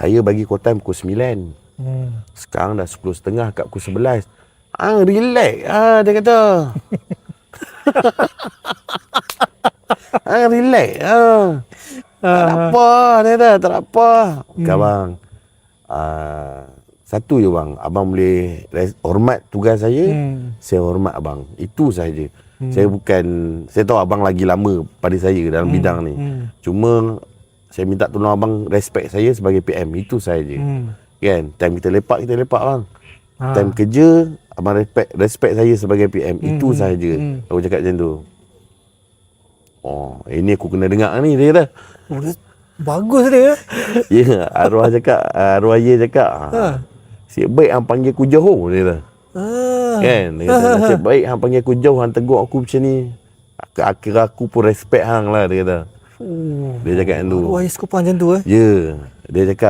Saya bagi call time pukul 9. Hmm. Sekarang dah 10.30 kat pukul 11. Ah, relax. Ah, dia kata. ah, relax. Ah. Tak ada apa, dia kata. Tak apa. Hmm. Abang, ah, satu je bang. Abang boleh hormat tugas saya. Hmm. Saya hormat abang. Itu sahaja. Hmm. Saya bukan, saya tahu abang lagi lama pada saya dalam hmm. bidang ni. Hmm. Cuma saya minta tolong abang respect saya sebagai PM. Itu sahaja. Hmm. Kan? Time kita lepak, kita lepak bang. Ha. Time kerja, abang respect respect saya sebagai PM. Itu hmm, sahaja. hmm. Aku cakap macam tu. Oh, ini aku kena dengar ni dia kata. Oh, bagus dia. Ya, yeah, arwah cakap, arwah ye cakap. Ha. Siap baik hang panggil aku jauh dia kata. Ah. Kan? Dia kata, nasib baik hang panggil aku jauh, hang tegur aku macam ni. Ak- Akhir aku pun respect hang lah, dia kata. Oh. Dia cakap macam tu. Arwah Iskopan macam tu eh. Ya, dia cakap,